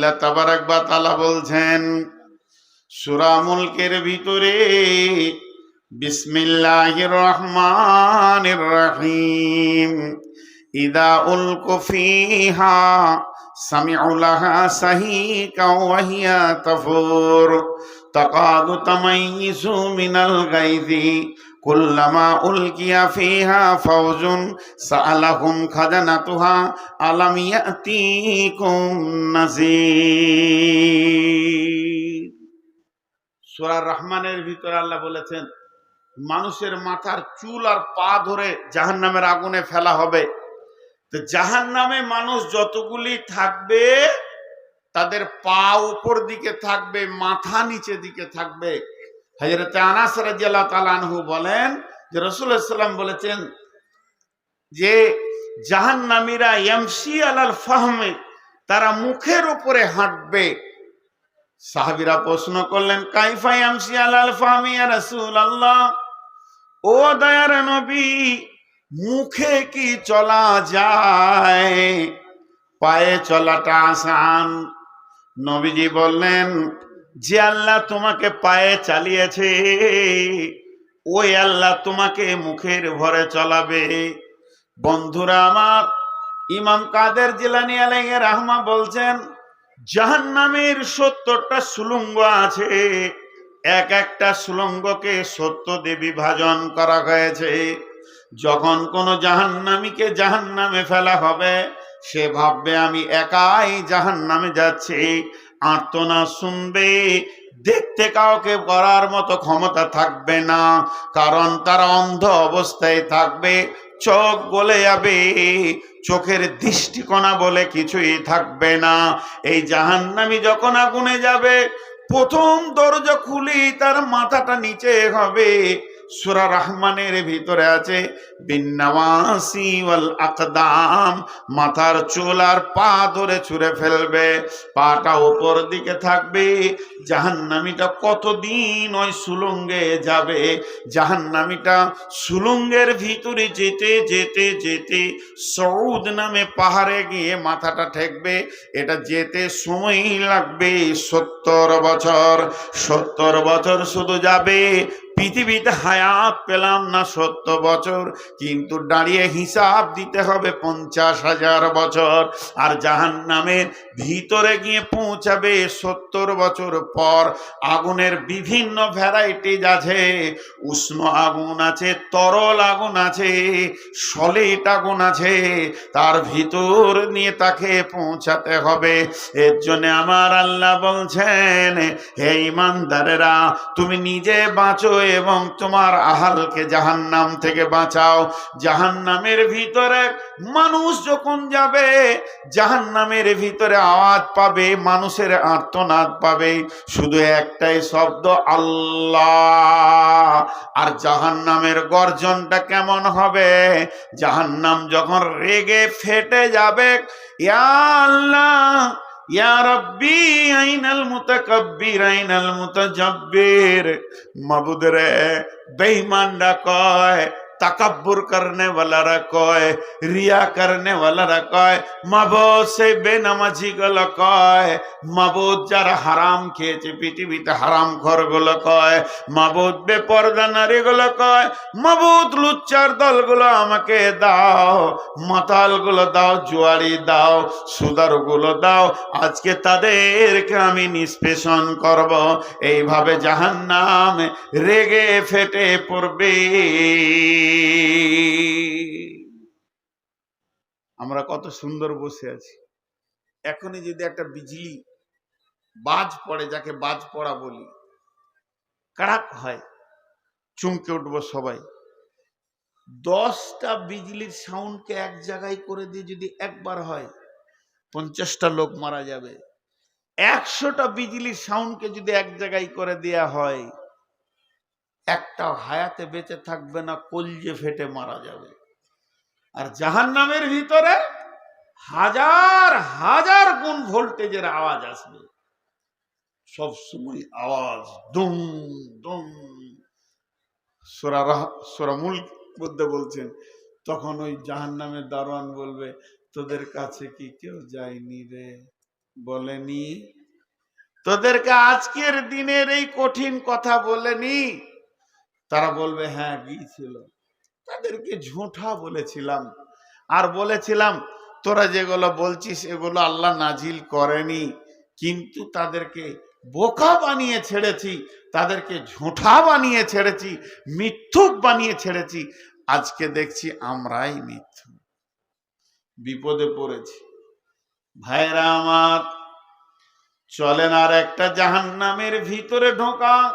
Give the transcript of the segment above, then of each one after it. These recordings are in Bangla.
আল্লাহ তাবারাক বা তাআলা বলছেন, সূরা মুলকের ভিতরে বিসমিল্লাহির রহমানির রহিম, ইদা উলকু ফিহা সামি'ু লাহা সাহিকা ওয়া হিয়া তাফুর, তাকাদু তামাইয়িজু মিনাল গায়জি কুল্লামা উলকিয়া ফিহা ফাওজুন সাআলাহুম খাজানাতুহা আলাম ইয়াতিকুম নাযীর। সূরা রহমানের ভিতরে আল্লাহ বলেছেন, মানুষের মাথার চুল আর পা ধরে জাহান্নামের আগুনে ফেলা হবে। তো জাহান্নামে মানুষ যতগুলি থাকবে, তাদের পা উপর দিকে থাকবে, মাথা নিচে দিকে থাকবে। হজরত আনাস রাজিয়াল্লাহ তালানহু বলেন যে রসুল্লাহ সাল্লাম বলেছেন যে জাহান্নামীরা এমসি আলাল ফাহমে, তারা মুখের উপরে হাঁটবে। সাহাবিরা প্রশ্ন করলেন, কাইফা এমসি আলাল ফাহমি রসুল আল্লাহ ও দয়ার নবী, মুখে কি চলা যায়? পায়ে চলাটা আসান। নবীজি বললেন যে আল্লাহ তোমাকে পায়ে চালিয়েছে, ওই আল্লাহ তোমাকে মুখের ভরে চলাবে। বন্ধুরা আমার, ইমাম কাদের জিলানি আলাইহি রাহমা বলছেন, জাহান্নামের সত্তরটা সুলঙ্গ আছে, এক একটা সুলঙ্গকে সত্য দিয়ে বিভাজন করা হয়েছে। যখন কোনো জাহান্নামীকে জাহান্নামে ফেলা হবে, সে ভাববে, আমি একাই জাহান্নামে যাচ্ছি। আর্তনা শুনবে, দেখতে কাউকে করার মতো ক্ষমতা থাকবে না, কারণ তারা অন্ধ অবস্থায় থাকবে, চোখ গলে যাবে, চোখের দৃষ্টিকোণা বলে কিছুই থাকবে না। এই জাহান্নামি যখন আগুনে যাবে, প্রথম দরজা খুলি তার মাথাটা নিচে হবে সুরা রহমানের ভিতরে আছে আকদাম, মাথার চুল পা ধরে ছুঁড়ে ফেলবে, পাটা উপর দিকে থাকবে, জাহান্নামিটা কতদিন ওই সুলঙ্গে যাবে, জাহান্নামিটা সুলঙ্গের ভিতরে যেতে যেতে যেতে সৌদ নামে পাহাড়ে গিয়ে মাথাটা ঠেকবে, এটা যেতে সময় লাগবে সত্তর বছর সত্তর বছর শুধু যাবে পৃথিবীতে হায়াত পেলাম না সত্তর বছর, কিন্তু দাঁড়িয়ে হিসাব দিতে হবে পঞ্চাশ হাজার বছর। আর জাহান নামের ভিতরে গিয়ে পৌঁছাবে সত্তর বছর পর। আগুনের বিভিন্ন ভ্যারাইটিজ আছে। উষ্ণ আগুন আছে, তরল আগুন আছে সলিড আগুন আছে। তার ভিতর নিয়ে তাকে পৌঁছাতে হবে। এর জন্য আমার আল্লাহ বলছেন, হে ইমানদারেরা, তুমি নিজে বাঁচো এবং তোমার আহালকে জাহান্নাম থেকে বাঁচাও। জাহান্নামের ভিতরে মানুষ যখন যাবে, জাহান্নামের ভিতরে আওয়াজ পাবে, মানুষের আর্তনাদ পাবে। শুধু একটাই শব্দ, আল্লাহ। আর জাহান্নামের গর্জনটা কেমন হবে? জাহান্নাম যখন রেগে ফেটে যাবে আল্লাহ ইয়া রব্বি আইনাল মুতাকাব্বির আইনাল মুতাজাব্বির। মাবুদ রে বেঈমানরা কয় তাকাব্বুর করনে ওয়ালারা কয়, রিয়া করনে ওয়ালারা কয়, মাবুদ সে বেনামাজি গুলো কয়, মাবুদ যারা হারাম খেয়েছে, পৃথিবীতে হারাম ঘরগুলো কয়, মাবুদ বেপর্দা নারী গুলো কয়, মাবুদ লুচ্চার দলগুলো আমাকে দাও মাতালগুলো দাও জুয়ারি দাও সুদারগুলো দাও, আজকে তাদেরকে আমি নিষ্পেষণ করব, এইভাবে জাহান্নাম রেগে ফেটে পড়বে। আমরা কত সুন্দর বসে আছি। এখনই যদি একটা বিজলি বাজ পড়ে, যাকে বাজ পড়া বলি, কাড়াক হয়, চমকে উঠবো সবাই। দশটা বিজলির সাউন্ডকে এক জায়গায় করে দিয়ে যদি একবার হয়, পঞ্চাশটা লোক মারা যাবে। একশোটা বিজলির সাউন্ডকে যদি এক জায়গায় করে দেয়া হয় একটা হায়াতে বেঁচে থাকবে না কলজে ফেটে মারা যাবে। আর জাহান নামের ভিতরে হাজার হাজার গুণ ভোল্টেজের আওয়াজ আসবে। সবসময় আওয়াজ, দুম দুম। সোরা সোরামুল মধ্যে বলছেন, তখন ওই জাহান নামের দারোয়ান বলবে, তোদের কাছে কি কেউ যায়নি রে? বলেনি। তোদেরকে আজকের দিনের এই কঠিন কথা বলেনি? তারা বলবে হ্যাঁ গিয়েছিল তাদেরকে ঝুঁঠা বলেছিলাম। আর বলেছিলাম, তোরা যেগুলো বলছিস, এগুলো আল্লাহ নাজিল করেনি। কিন্তু তাদেরকে বোকা বানিয়ে ছেড়েছি, তাদেরকে ঝুঁঠা বানিয়ে ছেড়েছি, মিথ্যুক বানিয়ে ছেড়েছি। আজকে দেখছি আমরাই মিথ্যু। বিপদে পড়েছি। ভাইরা আমার, চলেন আর একটা জাহান্নামের ভিতরে ঢোকা।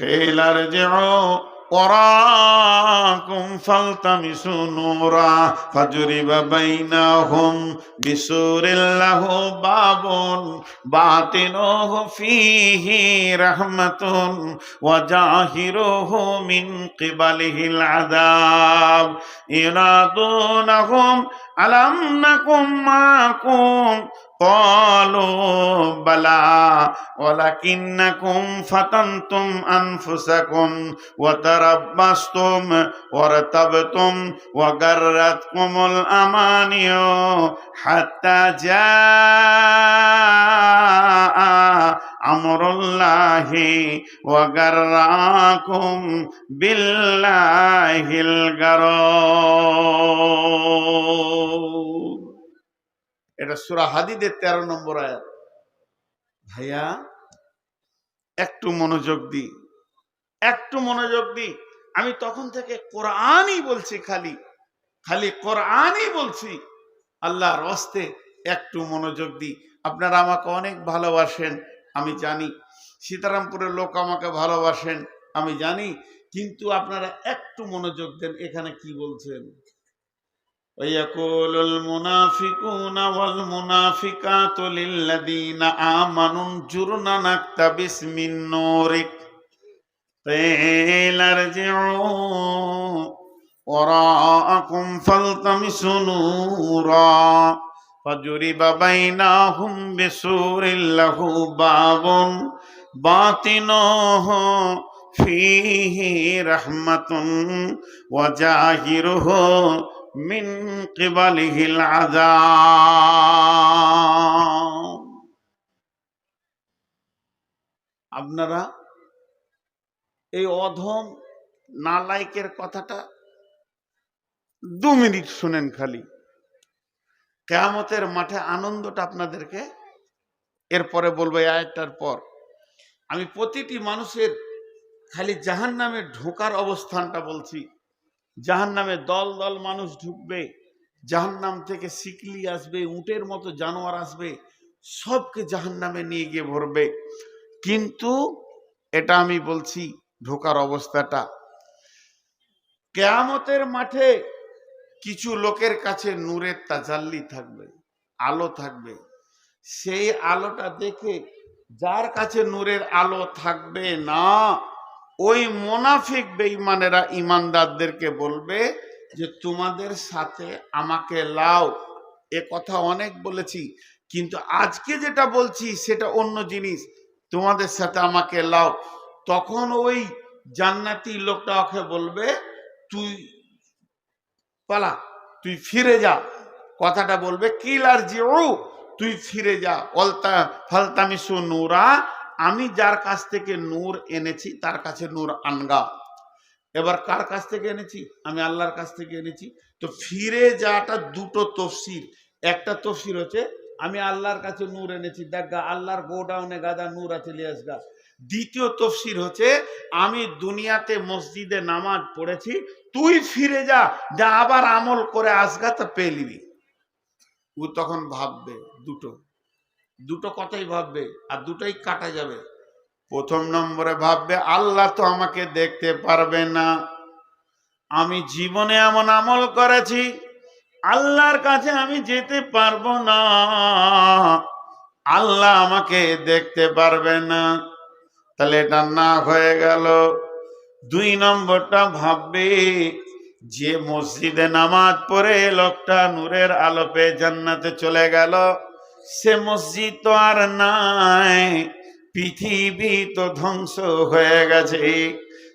قيل ارجعوا وراءكم فالتمسوا نورا فجرب بينهم بسور له باب باطنه فيه رحمة وجاهره من قبله العذاب ينادونهم ألم نكن معكم قالوا بلى ولكنكم فتنتم أنفسكم وتربصتم وارتبتم وغرتكم الأماني حتى جاء আমরুল্লাহি ওয়াগাররাকুম বিল্লাহিল গারুর। এটা সূরা হাদিদের 13 নম্বর আয়াত। ভাইয়া, একটু মনোযোগ দি একটু মনোযোগ দি আমি তখন থেকে কোরআনই বলছি খালি। খালি কোরআনই বলছি। আল্লাহর হস্তে একটু মনোযোগ দি আপনারা আমাকে অনেক ভালোবাসেন। আমি জানি সীতারামপুরের লোক আমাকে ভালোবাসেন আমি জানি কিন্তু আপনারা একটু মনোযোগ দেন এখানে কি বলছেন ويقول المنافقون والمنافقات للذين آمنوا انظرنا نقتبس من نورك قيل ارجعوا وراءكم فالتمسوا نورا فجرب بينهم بسور له باب باطنه فيه رحمة وجاهره من قبله العذاب আপনারা এই অধম নালাইকের কথাটা দু মিনিট শুনেন খালি কেয়ামতের মাঠে আনন্দটা আপনাদেরকে এরপরে বলব আয়টার পর। আমি প্রতিটি মানুষের খালি জাহান নামে ঢোকার অবস্থানটা বলছি। জাহান নামে দল দল মানুষ ঢুকবে জাহান নাম থেকে সিকলি আসবে, উটের মতো জানোয়ার আসবে, সবকে জাহান নামে নিয়ে গিয়ে ভরবে। কিন্তু এটা আমি বলছি, ঢোকার অবস্থাটা। কেয়ামতের মাঠে কিছু লোকের কাছে নূরের তাজাল্লি থাকবে, আলো থাকবে। সেই আলোটা দেখে যার কাছে নূরের আলো থাকবে না, ওই মোনাফিক বেঈমানেরা ইমানদারদেরকে বলবে যে, তোমাদের সাথে আমাকে লাও। এ কথা অনেক বলেছি, কিন্তু আজকে যেটা বলছি সেটা অন্য জিনিস। তোমাদের সাথে আমাকে লাও। তখন ওই জান্নাতি লোকটা ওকে বলবে, তুই পালা, তুই ফিরে যা। কথাটা বলবে কিলার ও তুই ফিরে যা। অলতা, ফালতামিসু নূরা, আমি যার কাছ থেকে নূর এনেছি, তার কাছে নূর আনগা। এবার কার কাছ থেকে এনেছি? আমি আল্লাহর কাছ থেকে এনেছি। তো ফিরে যাওয়াটা দুটো তফসির। একটা তফসির হচ্ছে, আমি আল্লাহর কাছে নূর এনেছি, দেখ গা, আল্লাহর গোডাউনে গাদা নূর আছে লিয়াস গা। দ্বিতীয় তফসির হচ্ছে, আমি দুনিয়াতে মসজিদে নামাজ পড়েছি তুই ফিরে যা যা আবার আমল করে আসগা তা পেয়ে নিবি। ও তখন ভাববে, দুটো। দুটো কথাই ভাববে, আর দুটোই কাটা যাবে। প্রথম নম্বরে ভাববে, আল্লাহ তো আমাকে দেখতে পারবে না। আমি জীবনে এমন আমল করেছি, আল্লাহর কাছে আমি যেতে পারব না। আল্লাহ আমাকে দেখতে পারবে না। তাহলে এটা না হয়ে গেল। দুই নম্বরটা ভাববে, যে মসজিদে নামাজ পড়ে লোকটা নূরের আলোপে জান্নাতে চলে গেল। সে মসজিদ তো আর নাই, পৃথিবী তো ধ্বংস হয়ে গেছে।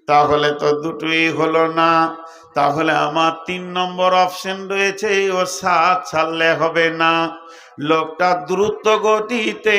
তাহলে তো দুটোই হলো না। তাহলে আমার তিন নম্বর অপশন রয়েছে, ও সাত ছাড়লে হবে না। লোকটা দ্রুত গতিতে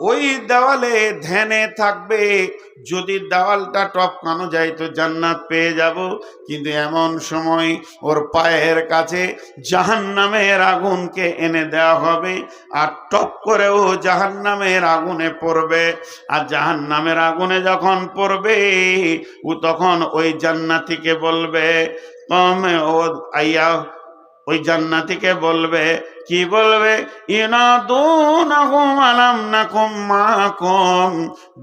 ওই দেওয়ালে ধ্যানে থাকবে। যদি দেওয়ালটা টপকানো যায় তো জান্নাত পেয়ে যাব। কিন্তু এমন সময় ওর পায়ের কাছে জাহান নামের আগুনকে এনে দেওয়া হবে আর টপ করে ও জাহান নামের আগুনে পড়বে। আর জাহান নামের আগুনে যখন পড়বে, ও তখন ওই জান্নাতিকে বলবে তুমি ও আইয়া, ওই জান্নাতিকে বলবে কি বলবে?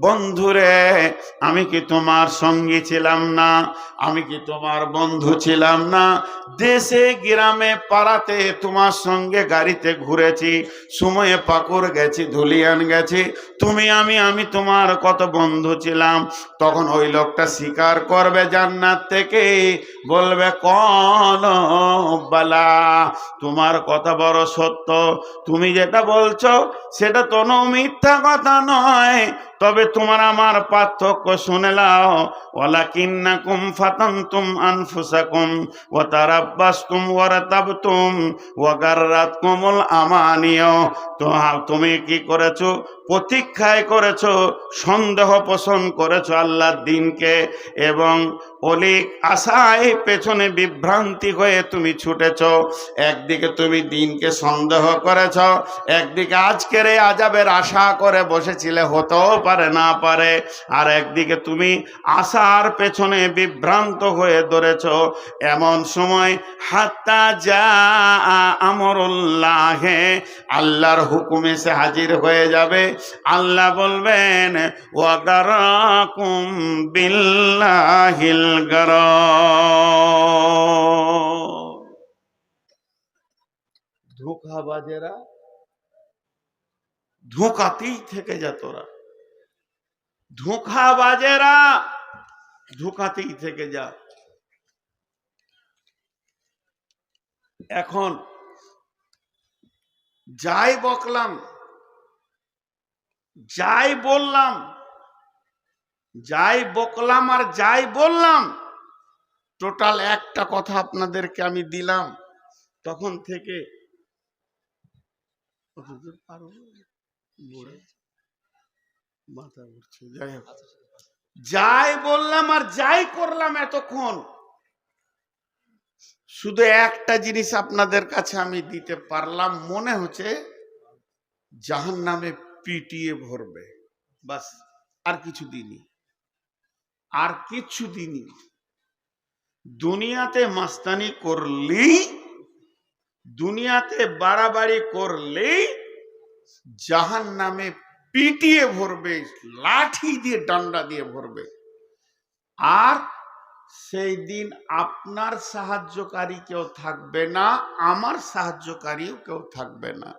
বন্ধুরে, আমি কি তোমার সঙ্গী ছিলাম না? আমি কি তোমার বন্ধু ছিলাম না? দেশে, গ্রামে, পাড়াতে তোমার সঙ্গে গাড়িতে ঘুরেছি, সময়ে পাকুর গেছি, ধুলিয়ান গেছি। তুমি, আমি আমি তোমার কত বন্ধু ছিলাম? তখন ওই লোকটা স্বীকার করবে জান্নাত থেকে, বলবে কন বালা, তোমার কথা বড় সত্য। তুমি যেটা বলছো সেটা কোনো মিথ্যা কথা নয়। তবে তোমার আমার পার্থক্য শুনে লাও ওলা কিন্না কুম ফাতান্তুম আনফুসাকুম ও তারাব্বাস্তুম ওয়ারাতাবতুম ওয়াগাররাত কুমুল আমানিয়। তো তুমি কি করেছ? প্রতীক্ষায় করেছ, সন্দেহ পোষণ করেছ আল্লাহর দিনকে এবং অলিক আশায় পেছনে বিভ্রান্তি হয়ে তুমি ছুটেছ। একদিকে তুমি দিনকে সন্দেহ করেছ, একদিকে আজকের এই আজাবের আশা করে বসেছিলে হতেও পারে না পারে আর একদিকে তুমি আশার পেছনে বিভ্রান্ত হয়ে ধরেছ। এমন সময় হাত্তা যা আমরুল্লাহে আল্লাহর হুকুম এসে হাজির হয়ে যাবে। আল্লাহ বলবেন বিল্লাহিল ধোকাবাজেরা ধোকাতেই থেকে যা তোরা। ধোকাবাজেরা ধোকাতেই থেকে যা এখন যাই বকলাম, যাই বললাম, যাই বকলাম আর যাই বললাম, টোটাল একটা কথা আপনাদেরকে আমি দিলাম তখন থেকে। মাথা ঘুরছে যাই হোক। যাই বললাম আর যাই করলাম এতক্ষণ শুধু একটা জিনিস আপনাদের কাছে আমি দিতে পারলাম মনে হচ্ছে জাহান নামে পিটিয়ে ভরবে। বাস আর কিছু দিনই আর কিছু দিনই দুনিয়াতে মাস্তানি করলেই দুনিয়াতে বাড়াবাড়ি করলেই জাহান নামে পিটিয়ে ভরবে, লাঠি দিয়ে, ডান্ডা দিয়ে ভরবে। আর সেই দিন আপনার সাহায্যকারী কেউ থাকবে না, আমার সাহায্যকারীও কেউ থাকবে না।